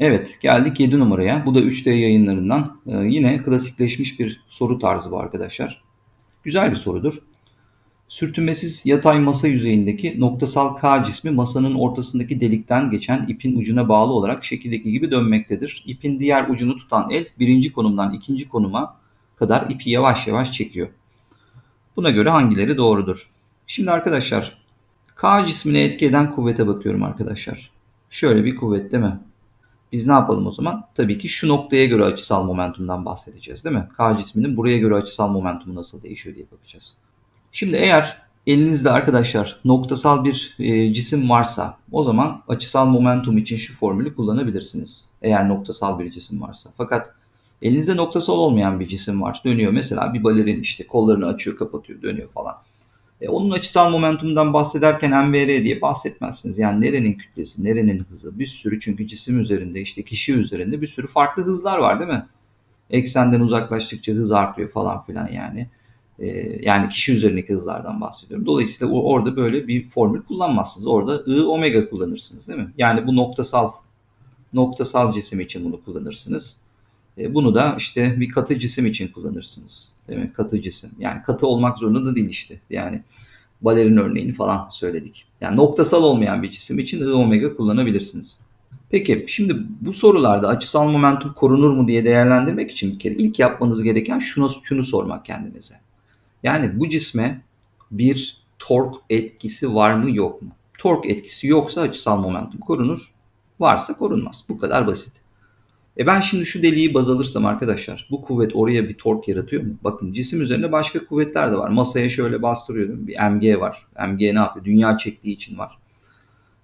Evet geldik 7 numaraya. Bu da 3D yayınlarından. Ee, yine klasikleşmiş bir soru tarzı bu arkadaşlar. Güzel bir sorudur. Sürtünmesiz yatay masa yüzeyindeki noktasal K cismi masanın ortasındaki delikten geçen ipin ucuna bağlı olarak şekildeki gibi dönmektedir. İpin diğer ucunu tutan el birinci konumdan ikinci konuma kadar ipi yavaş yavaş çekiyor. Buna göre hangileri doğrudur? Şimdi arkadaşlar K cismine etki eden kuvvete bakıyorum arkadaşlar. Şöyle bir kuvvet değil mi? Biz ne yapalım o zaman? Tabii ki şu noktaya göre açısal momentumdan bahsedeceğiz değil mi? K cisminin buraya göre açısal momentumu nasıl değişiyor diye bakacağız. Şimdi eğer elinizde arkadaşlar noktasal bir e, cisim varsa o zaman açısal momentum için şu formülü kullanabilirsiniz. Eğer noktasal bir cisim varsa. Fakat elinizde noktasal olmayan bir cisim var. Dönüyor mesela bir balerin işte kollarını açıyor kapatıyor dönüyor falan. E, onun açısal momentumundan bahsederken MVR diye bahsetmezsiniz. Yani nerenin kütlesi, nerenin hızı bir sürü çünkü cisim üzerinde işte kişi üzerinde bir sürü farklı hızlar var değil mi? Eksenden uzaklaştıkça hız artıyor falan filan yani. E, yani kişi üzerindeki hızlardan bahsediyorum. Dolayısıyla orada böyle bir formül kullanmazsınız. Orada I omega kullanırsınız değil mi? Yani bu noktasal noktasal cisim için bunu kullanırsınız. E, bunu da işte bir katı cisim için kullanırsınız. Değil mi? Katı cisim. Yani katı olmak zorunda da değil işte. Yani balerin örneğini falan söyledik. Yani noktasal olmayan bir cisim için I omega kullanabilirsiniz. Peki şimdi bu sorularda açısal momentum korunur mu diye değerlendirmek için bir kere ilk yapmanız gereken şunu, şunu sormak kendinize. Yani bu cisme bir tork etkisi var mı yok mu? Tork etkisi yoksa açısal momentum korunur. Varsa korunmaz. Bu kadar basit. E ben şimdi şu deliği baz alırsam arkadaşlar bu kuvvet oraya bir tork yaratıyor mu? Bakın cisim üzerinde başka kuvvetler de var. Masaya şöyle bastırıyor değil mi? Bir MG var. MG ne yapıyor? Dünya çektiği için var.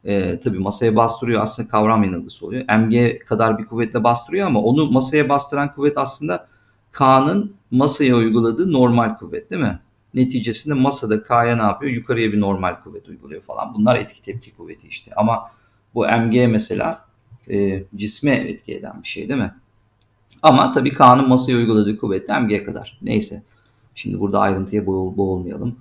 E, tabii masaya bastırıyor aslında kavram yanılgısı oluyor. MG kadar bir kuvvetle bastırıyor ama onu masaya bastıran kuvvet aslında K'nın masaya uyguladığı normal kuvvet değil mi? Neticesinde masada K'ya ne yapıyor? Yukarıya bir normal kuvvet uyguluyor falan. Bunlar etki tepki kuvveti işte. Ama bu MG mesela e, cisme etki eden bir şey değil mi? Ama tabii K'nın masaya uyguladığı kuvvet de mg kadar. Neyse. Şimdi burada ayrıntıya boğul, boğulmayalım.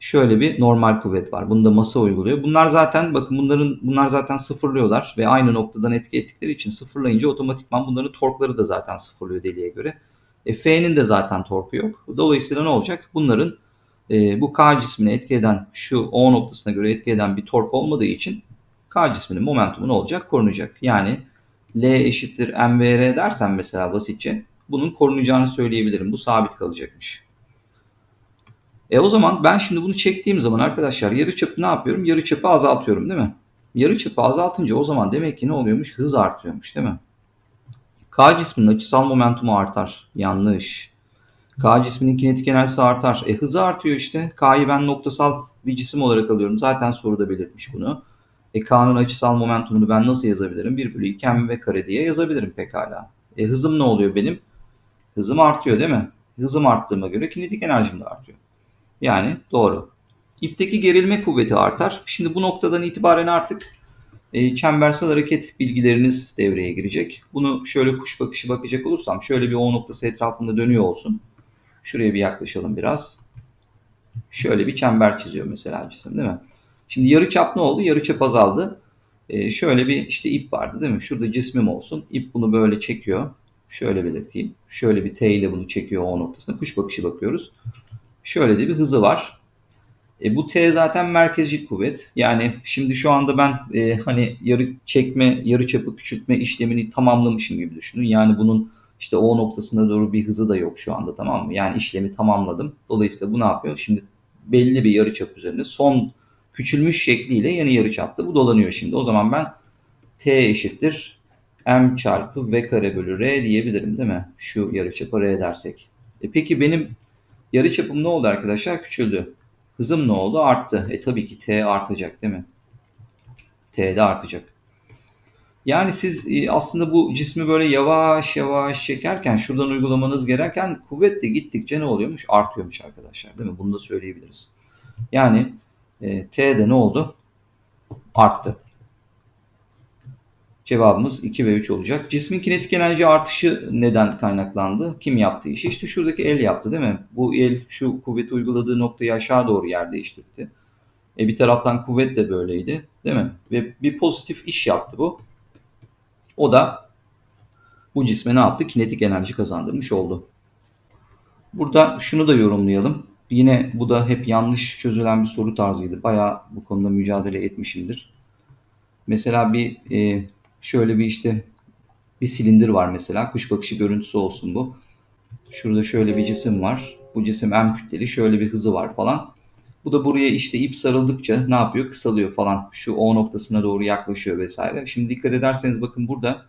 Şöyle bir normal kuvvet var. Bunu da masa uyguluyor. Bunlar zaten bakın bunların bunlar zaten sıfırlıyorlar ve aynı noktadan etki ettikleri için sıfırlayınca otomatikman bunların torkları da zaten sıfırlıyor deliğe göre. E, F'nin de zaten torku yok. Dolayısıyla ne olacak? Bunların e, bu K cismine etki eden şu O noktasına göre etki eden bir tork olmadığı için K cisminin momentumu ne olacak? Korunacak. Yani L eşittir mvr dersen mesela basitçe bunun korunacağını söyleyebilirim. Bu sabit kalacakmış. E o zaman ben şimdi bunu çektiğim zaman arkadaşlar yarı çapı ne yapıyorum? Yarı çapı azaltıyorum değil mi? Yarı çapı azaltınca o zaman demek ki ne oluyormuş? Hız artıyormuş değil mi? K cisminin açısal momentumu artar. Yanlış. K cisminin kinetik enerjisi artar. E hızı artıyor işte. K'yı ben noktasal bir cisim olarak alıyorum. Zaten soruda belirtmiş bunu. E, K'nın açısal momentumunu ben nasıl yazabilirim? 1 bölü 2 mv kare diye yazabilirim pekala. E, hızım ne oluyor benim? Hızım artıyor değil mi? Hızım arttığıma göre kinetik enerjim de artıyor. Yani doğru. İpteki gerilme kuvveti artar. Şimdi bu noktadan itibaren artık e, çembersel hareket bilgileriniz devreye girecek. Bunu şöyle kuş bakışı bakacak olursam şöyle bir O noktası etrafında dönüyor olsun. Şuraya bir yaklaşalım biraz. Şöyle bir çember çiziyor mesela cisim değil mi? Şimdi yarı çap ne oldu? Yarı çap azaldı. Ee, şöyle bir işte ip vardı değil mi? Şurada cismim olsun. İp bunu böyle çekiyor. Şöyle belirteyim. Şöyle bir T ile bunu çekiyor o noktasına. Kuş bakışı bakıyoruz. Şöyle de bir hızı var. E, bu T zaten merkezcil kuvvet. Yani şimdi şu anda ben e, hani yarı çekme, yarı çapı küçültme işlemini tamamlamışım gibi düşünün. Yani bunun işte o noktasına doğru bir hızı da yok şu anda tamam mı? Yani işlemi tamamladım. Dolayısıyla bu ne yapıyor? Şimdi belli bir yarı çap üzerinde son küçülmüş şekliyle yeni yarıçapta bu dolanıyor şimdi. O zaman ben t eşittir m çarpı v kare bölü r diyebilirim değil mi? Şu yarıçapı r dersek. E peki benim yarıçapım ne oldu arkadaşlar? Küçüldü. Hızım ne oldu? Arttı. E tabii ki t artacak değil mi? t de artacak. Yani siz e, aslında bu cismi böyle yavaş yavaş çekerken şuradan uygulamanız gereken kuvvet de gittikçe ne oluyormuş? Artıyormuş arkadaşlar değil mi? Bunu da söyleyebiliriz. Yani e, T'de ne oldu? Arttı. Cevabımız 2 ve 3 olacak. Cismin kinetik enerji artışı neden kaynaklandı? Kim yaptı işi? İşte şuradaki el yaptı değil mi? Bu el şu kuvveti uyguladığı noktayı aşağı doğru yer değiştirdi. E bir taraftan kuvvet de böyleydi değil mi? Ve bir pozitif iş yaptı bu. O da bu cisme ne yaptı? Kinetik enerji kazandırmış oldu. Burada şunu da yorumlayalım. Yine bu da hep yanlış çözülen bir soru tarzıydı. Bayağı bu konuda mücadele etmişimdir. Mesela bir e, şöyle bir işte bir silindir var mesela. Kuş bakışı görüntüsü olsun bu. Şurada şöyle bir cisim var. Bu cisim M kütleli. Şöyle bir hızı var falan. Bu da buraya işte ip sarıldıkça ne yapıyor? Kısalıyor falan. Şu O noktasına doğru yaklaşıyor vesaire. Şimdi dikkat ederseniz bakın burada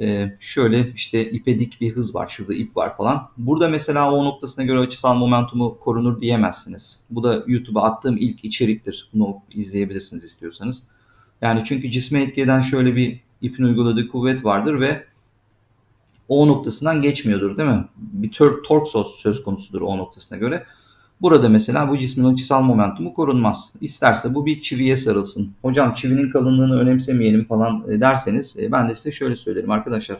e, şöyle işte ipe dik bir hız var. Şurada ip var falan. Burada mesela O noktasına göre açısal momentumu korunur diyemezsiniz. Bu da YouTube'a attığım ilk içeriktir. Bunu izleyebilirsiniz istiyorsanız. Yani çünkü cisme etki eden şöyle bir ipin uyguladığı kuvvet vardır ve O noktasından geçmiyordur değil mi? Bir tork söz konusudur O noktasına göre. Burada mesela bu cismin açısal momentumu korunmaz. İsterse bu bir çiviye sarılsın. Hocam çivinin kalınlığını önemsemeyelim falan e, derseniz e, ben de size şöyle söylerim arkadaşlar.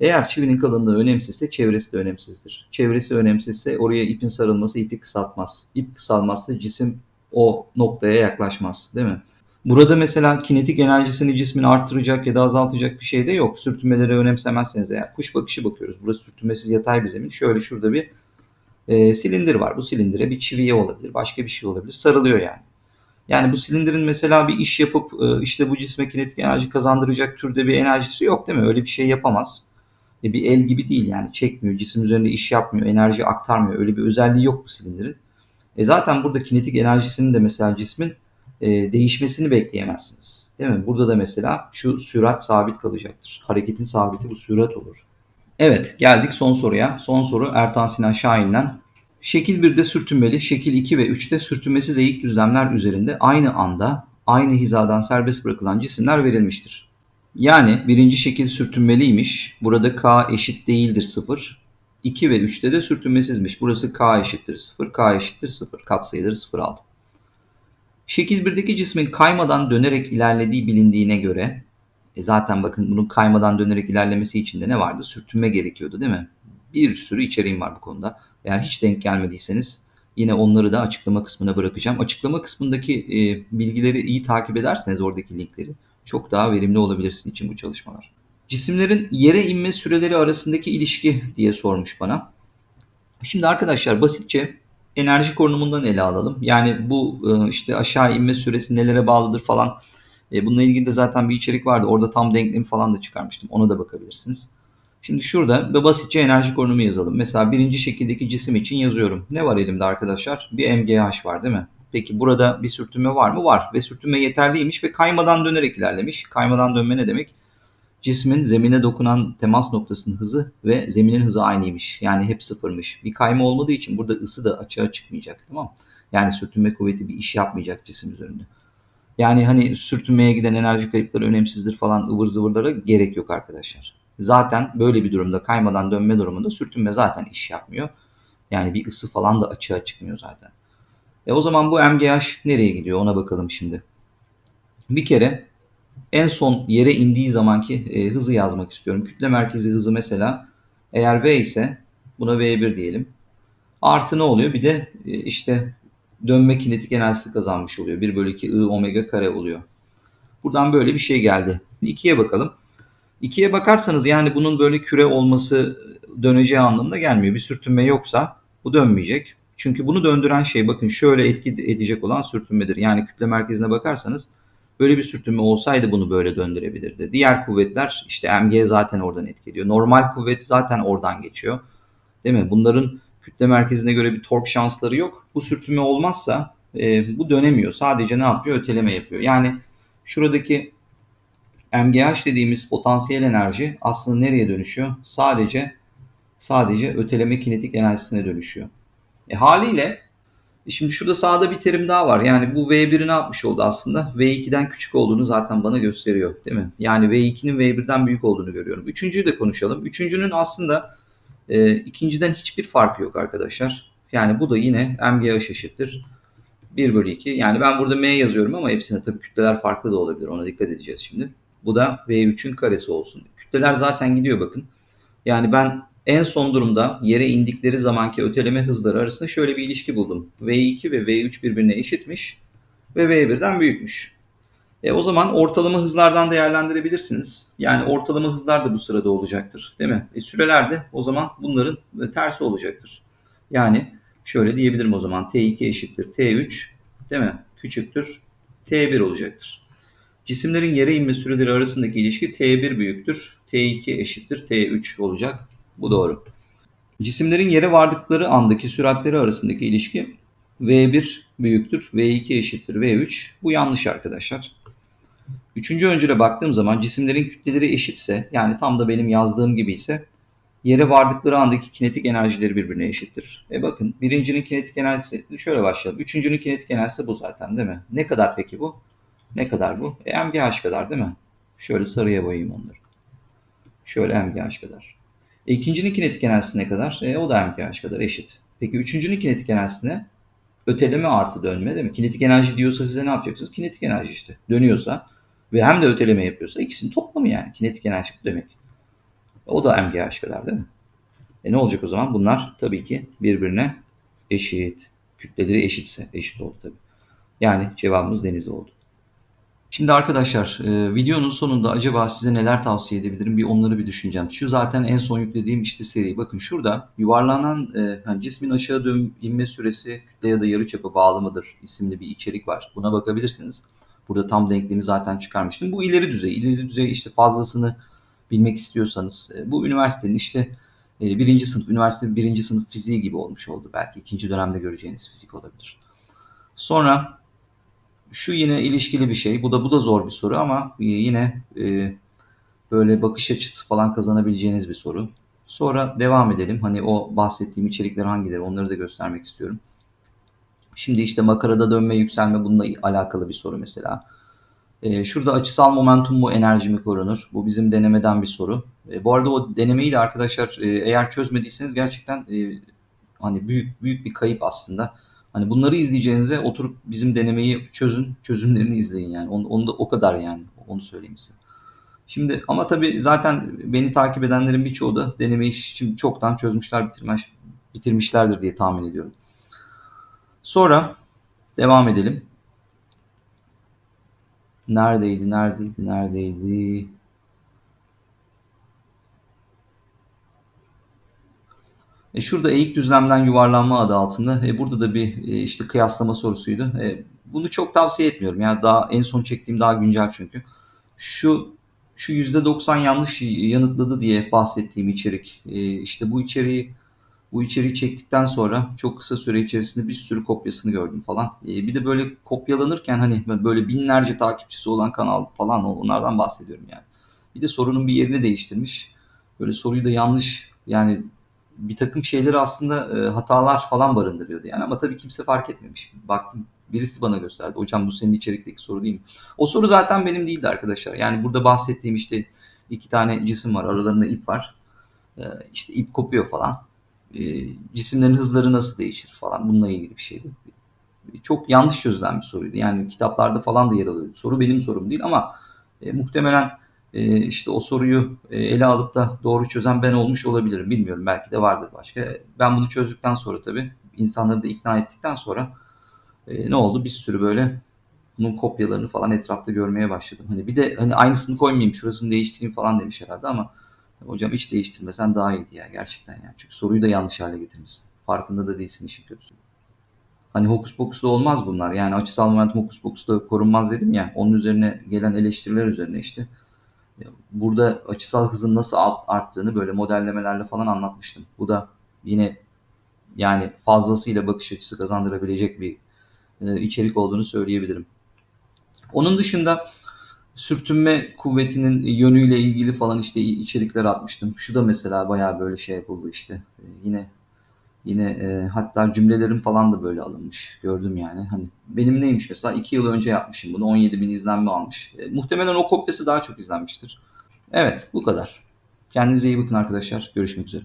Eğer çivinin kalınlığı önemsizse çevresi de önemsizdir. Çevresi önemsizse oraya ipin sarılması ipi kısaltmaz. İp kısalmazsa cisim o noktaya yaklaşmaz değil mi? Burada mesela kinetik enerjisini cismin arttıracak ya da azaltacak bir şey de yok. Sürtünmeleri önemsemezseniz eğer. Kuş bakışı bakıyoruz. Burası sürtünmesiz yatay bir zemin. Şöyle şurada bir e, silindir var. Bu silindire bir çiviye olabilir, başka bir şey olabilir. Sarılıyor yani. Yani bu silindirin mesela bir iş yapıp e, işte bu cisme kinetik enerji kazandıracak türde bir enerjisi yok değil mi? Öyle bir şey yapamaz. E, bir el gibi değil yani çekmiyor, cisim üzerinde iş yapmıyor, enerji aktarmıyor. Öyle bir özelliği yok bu silindirin. E zaten burada kinetik enerjisinin de mesela cismin e, değişmesini bekleyemezsiniz. Değil mi? Burada da mesela şu sürat sabit kalacaktır. Hareketin sabiti bu sürat olur. Evet geldik son soruya. Son soru Ertan Sinan Şahin'den. Şekil 1'de sürtünmeli, şekil 2 ve 3'te sürtünmesiz eğik düzlemler üzerinde aynı anda aynı hizadan serbest bırakılan cisimler verilmiştir. Yani birinci şekil sürtünmeliymiş. Burada k eşit değildir 0. 2 ve 3'te de sürtünmesizmiş. Burası k eşittir 0, k eşittir 0. Katsayıları 0 aldım. Şekil 1'deki cismin kaymadan dönerek ilerlediği bilindiğine göre e zaten bakın bunun kaymadan dönerek ilerlemesi için de ne vardı? Sürtünme gerekiyordu değil mi? Bir sürü içeriğim var bu konuda. Eğer hiç denk gelmediyseniz yine onları da açıklama kısmına bırakacağım. Açıklama kısmındaki e, bilgileri iyi takip ederseniz oradaki linkleri çok daha verimli olabilirsin için bu çalışmalar. Cisimlerin yere inme süreleri arasındaki ilişki diye sormuş bana. Şimdi arkadaşlar basitçe enerji korunumundan ele alalım. Yani bu e, işte aşağı inme süresi nelere bağlıdır falan e, bununla ilgili de zaten bir içerik vardı. Orada tam denklemi falan da çıkarmıştım. Ona da bakabilirsiniz. Şimdi şurada bir basitçe enerji konumu yazalım. Mesela birinci şekildeki cisim için yazıyorum. Ne var elimde arkadaşlar? Bir MGH var değil mi? Peki burada bir sürtünme var mı? Var. Ve sürtünme yeterliymiş ve kaymadan dönerek ilerlemiş. Kaymadan dönme ne demek? Cismin zemine dokunan temas noktasının hızı ve zeminin hızı aynıymış. Yani hep sıfırmış. Bir kayma olmadığı için burada ısı da açığa çıkmayacak. Tamam Yani sürtünme kuvveti bir iş yapmayacak cisim üzerinde. Yani hani sürtünmeye giden enerji kayıpları önemsizdir falan ıvır zıvırlara gerek yok arkadaşlar. Zaten böyle bir durumda kaymadan dönme durumunda sürtünme zaten iş yapmıyor. Yani bir ısı falan da açığa çıkmıyor zaten. E o zaman bu MGH nereye gidiyor ona bakalım şimdi. Bir kere en son yere indiği zamanki e, hızı yazmak istiyorum. Kütle merkezi hızı mesela eğer V ise buna V1 diyelim. Artı ne oluyor? Bir de e, işte dönme kinetik enerjisi kazanmış oluyor. 1 bölü 2 I omega kare oluyor. Buradan böyle bir şey geldi. 2'ye bakalım. 2'ye bakarsanız yani bunun böyle küre olması döneceği anlamına gelmiyor. Bir sürtünme yoksa bu dönmeyecek. Çünkü bunu döndüren şey bakın şöyle etki edecek olan sürtünmedir. Yani kütle merkezine bakarsanız böyle bir sürtünme olsaydı bunu böyle döndürebilirdi. Diğer kuvvetler işte mg zaten oradan etkiliyor. Normal kuvvet zaten oradan geçiyor. Değil mi? Bunların kütle merkezine göre bir tork şansları yok. Bu sürtünme olmazsa e, bu dönemiyor. Sadece ne yapıyor? Öteleme yapıyor. Yani şuradaki MGH dediğimiz potansiyel enerji aslında nereye dönüşüyor? Sadece sadece öteleme kinetik enerjisine dönüşüyor. E, haliyle şimdi şurada sağda bir terim daha var. Yani bu V1'i ne yapmış oldu aslında? V2'den küçük olduğunu zaten bana gösteriyor değil mi? Yani V2'nin V1'den büyük olduğunu görüyorum. Üçüncüyü de konuşalım. Üçüncünün aslında e, ikinciden hiçbir farkı yok arkadaşlar. Yani bu da yine MGH eşittir. 1 bölü 2. Yani ben burada M yazıyorum ama hepsine tabii kütleler farklı da olabilir. Ona dikkat edeceğiz şimdi. Bu da V3'ün karesi olsun. Kütleler zaten gidiyor bakın. Yani ben en son durumda yere indikleri zamanki öteleme hızları arasında şöyle bir ilişki buldum. V2 ve V3 birbirine eşitmiş ve V1'den büyükmüş. E, o zaman ortalama hızlardan değerlendirebilirsiniz. Yani ortalama hızlar da bu sırada olacaktır. Değil mi? E, süreler de o zaman bunların e, tersi olacaktır. Yani şöyle diyebilirim o zaman T2 eşittir T3 değil mi? Küçüktür T1 olacaktır. Cisimlerin yere inme süreleri arasındaki ilişki T1 büyüktür. T2 eşittir T3 olacak. Bu doğru. Cisimlerin yere vardıkları andaki süratleri arasındaki ilişki V1 büyüktür. V2 eşittir V3. Bu yanlış arkadaşlar. Üçüncü öncüle baktığım zaman cisimlerin kütleleri eşitse yani tam da benim yazdığım gibi ise yere vardıkları andaki kinetik enerjileri birbirine eşittir. E bakın birincinin kinetik enerjisi şöyle başlayalım. Üçüncünün kinetik enerjisi bu zaten değil mi? Ne kadar peki bu? Ne kadar bu? E, MGH kadar değil mi? Şöyle sarıya boyayayım onları. Şöyle MGH kadar. E, ikincinin kinetik enerjisi ne kadar? E, o da MGH kadar eşit. Peki üçüncünün kinetik enerjisi ne? Öteleme artı dönme değil mi? Kinetik enerji diyorsa size ne yapacaksınız? Kinetik enerji işte. Dönüyorsa ve hem de öteleme yapıyorsa ikisinin toplamı yani. Kinetik enerji demek. O da MGH kadar değil mi? E ne olacak o zaman? Bunlar tabii ki birbirine eşit. Kütleleri eşitse eşit oldu tabii. Yani cevabımız deniz oldu. Şimdi arkadaşlar e, videonun sonunda acaba size neler tavsiye edebilirim bir onları bir düşüneceğim. Şu zaten en son yüklediğim işte seri. Bakın şurada yuvarlanan e, yani cismin aşağı dön inme süresi kütle ya da yarıçapı bağlı mıdır isimli bir içerik var. Buna bakabilirsiniz. Burada tam denklemi zaten çıkarmıştım. Bu ileri düzey. İleri düzey işte fazlasını bilmek istiyorsanız e, bu üniversitenin işte e, birinci sınıf, üniversite birinci sınıf fiziği gibi olmuş oldu. Belki ikinci dönemde göreceğiniz fizik olabilir. Sonra şu yine ilişkili bir şey. Bu da bu da zor bir soru ama yine e, böyle bakış açısı falan kazanabileceğiniz bir soru. Sonra devam edelim. Hani o bahsettiğim içerikler hangileri onları da göstermek istiyorum. Şimdi işte makarada dönme yükselme bununla alakalı bir soru mesela. E, şurada açısal momentum mu enerji mi korunur? Bu bizim denemeden bir soru. E, bu arada o denemeyi de arkadaşlar e, eğer çözmediyseniz gerçekten e, hani büyük büyük bir kayıp aslında. Hani bunları izleyeceğinize oturup bizim denemeyi çözün, çözümlerini izleyin yani. Onu, onu da o kadar yani. Onu söyleyeyim size. Şimdi ama tabii zaten beni takip edenlerin birçoğu da denemeyi şimdi çoktan çözmüşler, bitirmiş, bitirmişlerdir diye tahmin ediyorum. Sonra devam edelim. Neredeydi, neredeydi, neredeydi? E şurada eğik düzlemden yuvarlanma adı altında. E burada da bir e, işte kıyaslama sorusuydu. E, bunu çok tavsiye etmiyorum. Yani daha en son çektiğim daha güncel çünkü. Şu şu %90 yanlış yanıtladı diye bahsettiğim içerik. E, işte bu içeriği bu içeriği çektikten sonra çok kısa süre içerisinde bir sürü kopyasını gördüm falan. E, bir de böyle kopyalanırken hani böyle binlerce takipçisi olan kanal falan onlardan bahsediyorum yani. Bir de sorunun bir yerini değiştirmiş. Böyle soruyu da yanlış yani bir takım şeyleri aslında e, hatalar falan barındırıyordu yani ama tabii kimse fark etmemiş. Baktım birisi bana gösterdi. Hocam bu senin içerikteki soru değil mi? O soru zaten benim değildi arkadaşlar. Yani burada bahsettiğim işte iki tane cisim var. Aralarında ip var. E, işte ip kopuyor falan. E, cisimlerin hızları nasıl değişir falan. Bununla ilgili bir şeydi. Çok yanlış çözülen bir soruydu. Yani kitaplarda falan da yer alıyordu. Soru benim sorum değil ama e, muhtemelen e, işte o soruyu e, ele alıp da doğru çözen ben olmuş olabilirim. Bilmiyorum belki de vardır başka. Ben bunu çözdükten sonra tabii insanları da ikna ettikten sonra e, ne oldu? Bir sürü böyle bunun kopyalarını falan etrafta görmeye başladım. Hani bir de hani aynısını koymayayım, şurasını değiştireyim falan demiş herhalde ama hocam hiç değiştirmesen daha iyiydi ya gerçekten yani. Çünkü soruyu da yanlış hale getirmişsin. Farkında da değilsin işin kötüsü. Hani hokus pokusla olmaz bunlar. Yani açısal momentum hokus pokusla korunmaz dedim ya. Onun üzerine gelen eleştiriler üzerine işte burada açısal hızın nasıl arttığını böyle modellemelerle falan anlatmıştım. Bu da yine yani fazlasıyla bakış açısı kazandırabilecek bir e, içerik olduğunu söyleyebilirim. Onun dışında sürtünme kuvvetinin yönüyle ilgili falan işte içerikler atmıştım. Şu da mesela bayağı böyle şey yapıldı işte. E, yine Yine e, hatta cümlelerim falan da böyle alınmış. Gördüm yani. Hani benim neymiş mesela 2 yıl önce yapmışım bunu. 17 bin izlenme almış. E, muhtemelen o kopyası daha çok izlenmiştir. Evet bu kadar. Kendinize iyi bakın arkadaşlar. Görüşmek üzere.